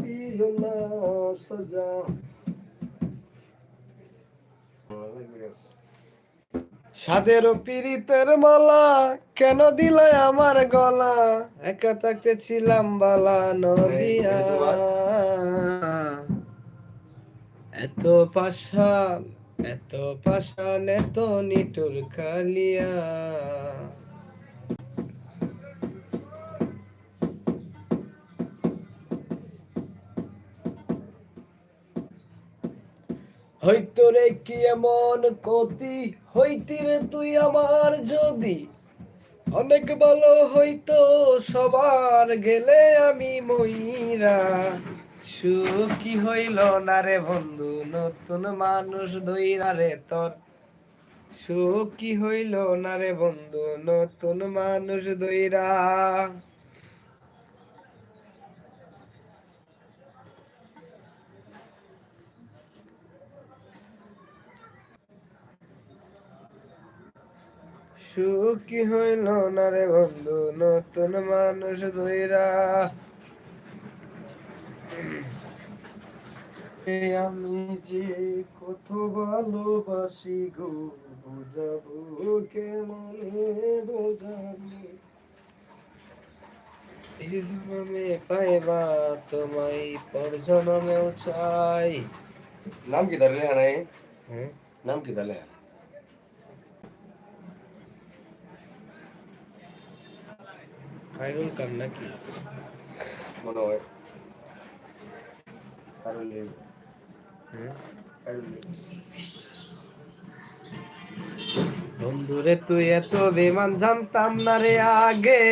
দিও না সাজা। সাদের পীড়িতের মালা কেন দিলাই আমার গলা? একা থাকতে ছিলাম বালা নদিয়া। এত পাশান এত পাশান এত নিটুর খালিয়া। হইতো রে কি এমন কতি হইতি রে তুই আমার যদি। অনেক ভালো হইতো, সবার গেলে আমি মইরা। সুখী হইল না রে বন্ধু, নতুন মানুষ ধইরা রে তোর। সুখী হইল না রে বন্ধু, নতুন মানুষ ধইরা সুখী হইল না রে বন্ধু নতুন মানুষ ধৈরা আমি যে কত ভালোবাসি গো বোঝাবো কেমনে বোঝাবি। জনমে পাইবা তোমায় পর জনমেও চাই। নাম কি দাঁড়ালে হ্যাঁ? নাম কি দাঁড়ালে খায়রুল খান নাকি? মনে হয়। হ্যাঁ? বন্ধুরে তুই এত বেমান জানতাম না রে আগে।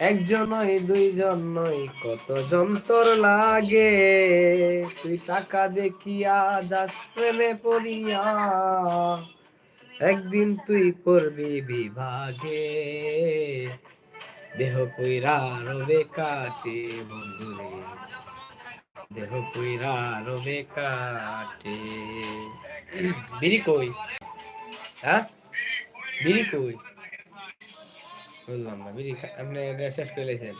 একজন নয় দুইজন নই কত যন্তর লাগে? তুই টাকা দেখিয়া যাস প্রেমে পড়িয়া। একদিন তুই পড়বি বিভাগে। দেহ কইরা রবে কাটে বন্ধুরে। দেহ পইরা রবে কাটে। বিড়ি কই? হ্যাঁ? বিড়ি কই? বললাম না, বিড়ি আপনি শেষ করে লেছেন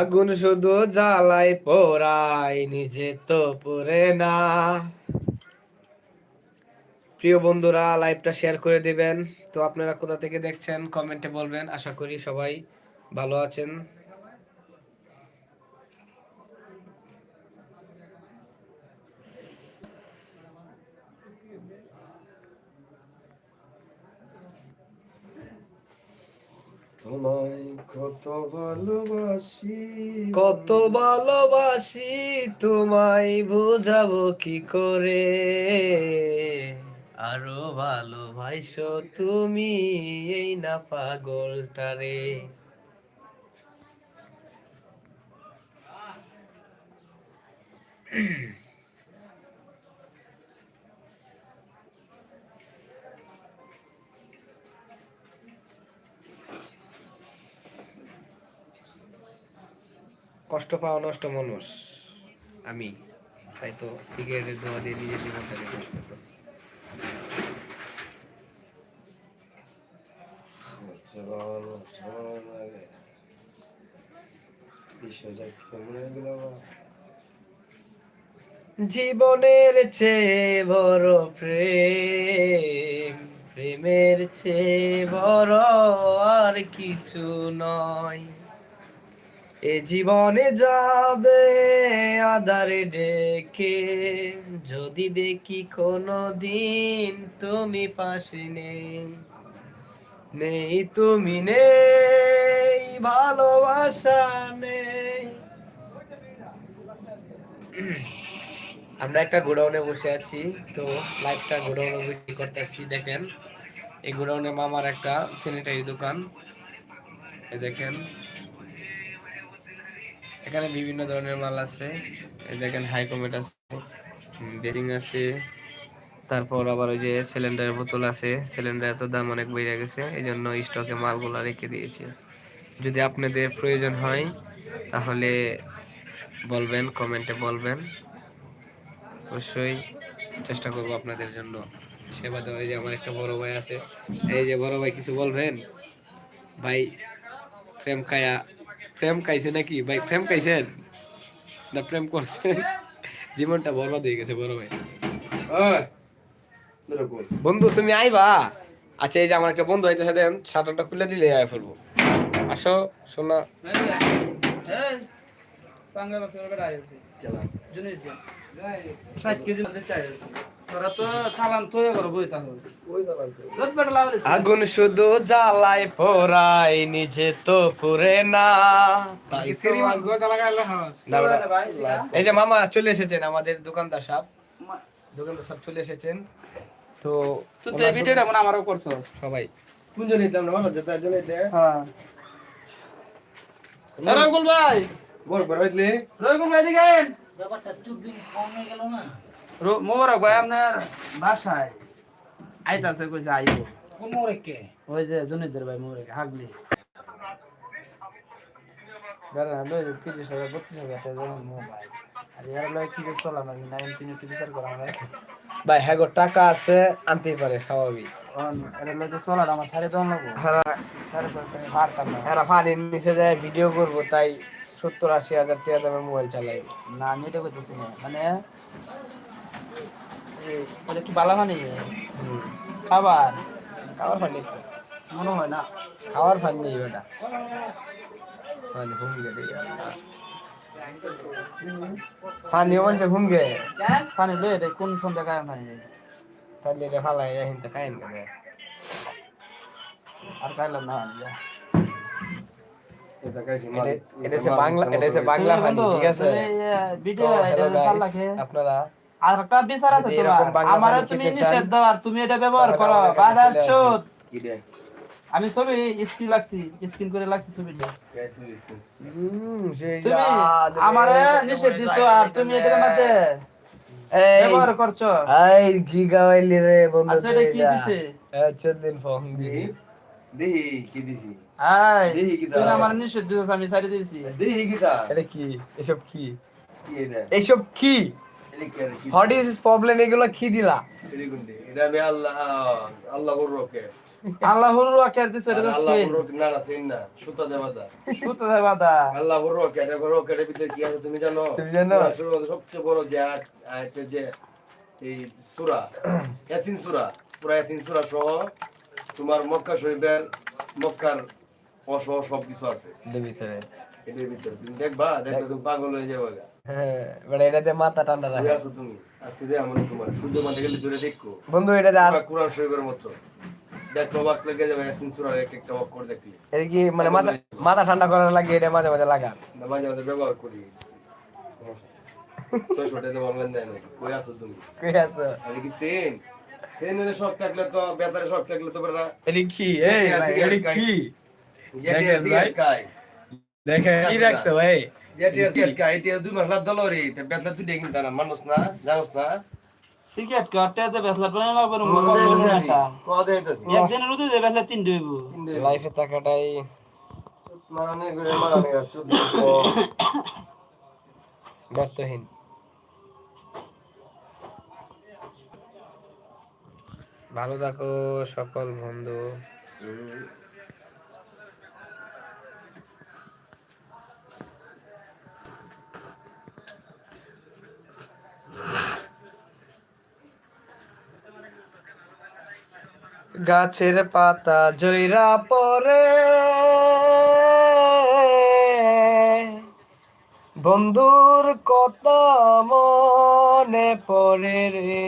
আগুন শুধু জ্বালাই পোড়াই নিজে তো পড়ে না। প্রিয় বন্ধুরা, লাইভটা শেয়ার করে দিবেন। তো আপনারা কোথা থেকে দেখছেন, কমেন্টে বলবেন। আশা করি সবাই ভালো আছেন। কত ভালোবাসি তোমায় বোঝাবো কি করে? আরও ভালোবাসো তুমি এই না পাগলটারে। কষ্ট পাওয়া নষ্ট মানুষ। আমি। তাই তো সিগারেটের ধোয়া দিয়ে নিজের জীবনটাকে শেষ করতেছি? জীবনের চেয়ে বড় প্রেম, প্রেমের চেয়ে বড় আর কিছু নয়। এ জীবনে যাবে আধারে ডেকে, যদি দেখি কোনো দিন তুমি পাশে নেই। নেই তুমি নেই, ভালোবাসা নেই। আমরা একটা গোডাউনে বসে আছি, তো লাইভটা গোডাউনে বসে করতেছি, দেখেন। এই গোডাউনে মামার একটা স্যানিটারি দোকান দেখেন। এখানে বিভিন্ন ধরনের মাল আছে। দেখেন হাই কমেট আছে বেরিং আছে, তারপর আবার ওই যে সিলিন্ডারের বোতল আছে। সিলিন্ডারের তো দাম অনেক বেড়ে গেছে এই জন্য স্টকে মালগুলো রেখে দিয়েছি। যদি আপনাদের প্রয়োজন হয়, তাহলে বলবেন, কমেন্টে বলবেন। অবশ্যই চেষ্টা করব আপনাদের জন্য সেবা দেওয়ার। যে আমার একটা বড় ভাই আছে, এই যে বড় ভাই কিছু বলবেন? ভাই, প্রেম খায়া প্রেম খাইছে নাকি ভাই প্রেম খাইছেন না প্রেম করছেন জীবনটা বরবাদ হয়ে গেছে বড় ভাই বন্ধু তুমি আইবা আচ্ছা এই যে আমার একটা বন্ধু আইতেছে দেন শাটারটা খুলে দিলে আয় ফেলব আসো শোনা চালা তোরা তো চালান তো করো আগুন শুধু জ্বালায় পোড়াই নিজে তো পুরে না। এই যে মামা চলে এসেছেন আমাদের দোকানদার সাহেব। দোকানদার সাহেব চলে এসেছেন। তো তুই তো এই ভিডিওটা মনে আমারও করছ সবাই। কোন জন্য দিতাম না দে। হ্যাঁ। ভাই। বল বল ভাই দিকে ব্যাপারটা কম হয়ে গেল না। মোবারক ভাই আপনার বাসায় আইতাছে কইছে আইবো? কোন কে ওই যে জনিদের ভাই মোবারক হাগলি। বেড়া লই তিরিশ হাজার বত্রিশ হাজার টাকা মোবাইল। আর এর লয় কি বেশ চলাম আমি নাইন তিন একটু বিচার করা হয়? ভাই হ্যাঁ গো, টাকা আছে আনতেই পারে স্বাভাবিক। এর লয় যে চলার আমার সাড়ে লাগবো? হ্যাঁ। পারতাম না। এরা ফানির নিচে যায় ভিডিও করব তাই সত্তর আশি হাজার টাকা দামের মোবাইল চালাই। না আমি এটা করতেছি না। মানে এই, এটা কি বালা মানে খাবার ফানি তো। মনে হয় না। ফান নেই ওটা। ফানি ঘুম গে রে আল্লাহ। ফানি বলছে ঘুম গে পানি লই এটা কোন সন্ধ্যা খায় পানি তাহলে ফালাই যায় হিনতে খাইন আর খাইলাম না এটা বাংলা এটা বাংলা ঠিক আছে? ভিডিও আপনারা আর একটা বিচার আছে তোমার। আমারে তুমি নিষেধ দাও আর তুমি এটা ব্যবহার করো। বাজার চোদ কি আমি ছবি স্ক্রিন লাগছি স্ক্রিন করে লাগছি ছবিটা। তুমি আমারে নিষেধ দিছো আর তুমি এটার মধ্যে ব্যবহার করছ। এই কি গাওয়াইলি রে বন্ধু আচ্ছা, এটা কি দিছে? আচ্ছা দিন ফোন দিছি। দেহি কি দিছি? হাই দেহি কি তুমি আমার নিষেধ দিছো আমি ছাড়ি দিয়েছি দেহি কি দা এটা কি? এসব এটা? কি? হোয়াট ইজ প্রবলেম এগুলো কি দিলা? এটা আমি আল্লাহ আল্লাহ বড়কে আল্লাহর ওয়াকার দিছো এটা তো আল্লাহ সেন না না সেন না। সুতা দেবাদা সুতো দে বাদা। আল্লাহ এটা বড়কে এর ভিতরে কি আছে তুমি জানো? তুমি জানো? সবচেয়ে বড় যে আয়াতের যে এই সূরা ইয়াসিন সূরা পুরা ইয়াসিন সূরা সহ তোমার মক্কা শরীফের মক্কার অসহ সব কিছু আছে। এর ভিতরে। এটার ভিতরে। তুমি দেখবা দেখলে তুমি পাগল হয়ে যাবে হ্যাঁ এটাতে মাথা ঠান্ডা রাখে। আছো তুমি? আজকে দে আমার তোমার সূর্য মাঠে গেলে দূরে দেখো। বন্ধু আর পুরা কোরআন শরীফের মতো। দেখো লেগে যাবে ইয়াসিন সূরার এক একটা অক্ষর দেখলি। এটা কি মানে মাথা মাথা ঠান্ডা করার লাগে এটা মাঝে মাঝে লাগা না মাঝে মাঝে ব্যবহার করি। টাকা অনলাইন দেয় নাকি? কই আছো তুমি? কই আছো? আরে কি সেন সেন এর শখ থাকলে তো বেতারে শখ থাকলে তো এটা কি? এই এটা কি? দেখে কি রাখছো ভাই। যেটি আছে কাই এটি দুই মাস লাদ তে বেতলা তুই দেখিন তারা মানুষ না জানোস না সিগারেট কাটতে তে বেসলা পানি না কদে এটা একটা কদে এটা একদিন রুদে দে বেসলা তিন দেব লাইফে থাকাটাই করে চুদ ব্যর্থহীন ভালো থাকো সকল বন্ধু গাছের পাতা জৈরা পরে। বন্ধুর কথা মনে পড়ে রে।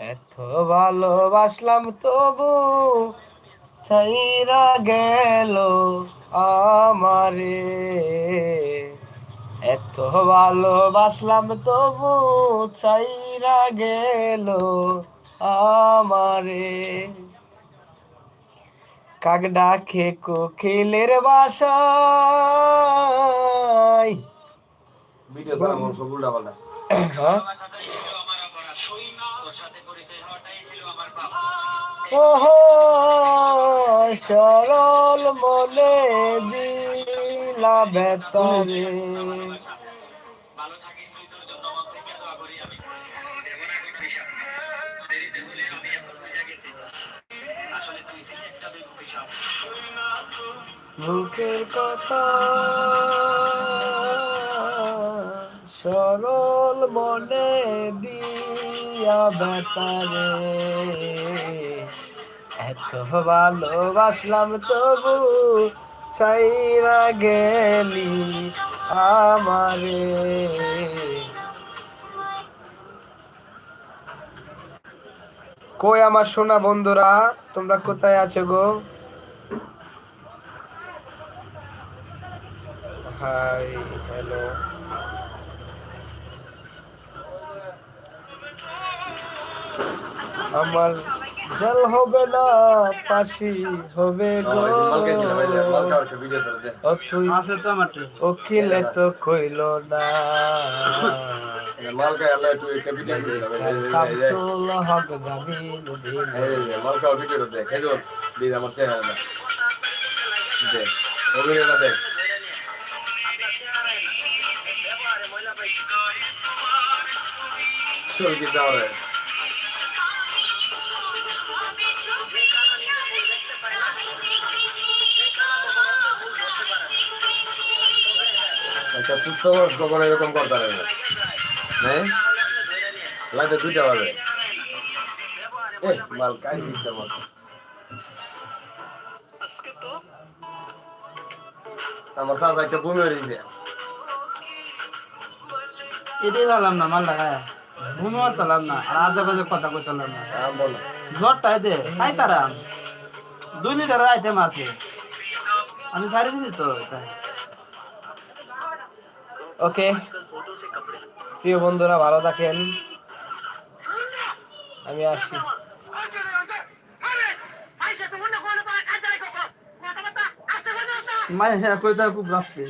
এত ভালোবাসলাম তবু ছাইরা গেল আমারে। এত ভালোবাসলাম তবু ছাইরা গেল আমারে। কাক ডাকে কোকিলের বাসায়। ভিডিও তারা সব উল্টা পাল্টা। হ্যাঁ? ওহো সরল মনে দিলা বেতরে মুখের কথা সরল মনে দিয়া বেতারে এত ভালোবাসলাম তবু চাইরা গেলি আমারে। কই আমার সোনা বন্ধুরা? তোমরা কোথায় আছো গো? Hi hello. আমার জল হবে না পাশি হবে গো। ও তুই আছে তো আমার ওকিলে তো কইল না। আল্লাহ একটু করে শামসুল হক ভিডিও আমার চেহারা অভিনয়টা দেখ রে একটা সুস্থ কখনো এরকম করতে পারে না হ্যাঁ? লাগে দুইটা বাজে এ মাল কাজ দিচ্ছে আমার। আমার সাথে একটা বমি হয়ে গেছে। এটাই ভাবলাম না মাল লাগায়। ঘুমো চলাম না আর আজে বাজে কথা কইতালাম না। আম বলো। জ্বরটা দে খাই তারা। দুই লিটার আইটেম আছে। আমি সারি দিছি তো। ওকে প্রিয় বন্ধুরা ভালো থাকেন। আমি আসি। মাই হ্যাঁ কইতা খুব রাস্তে?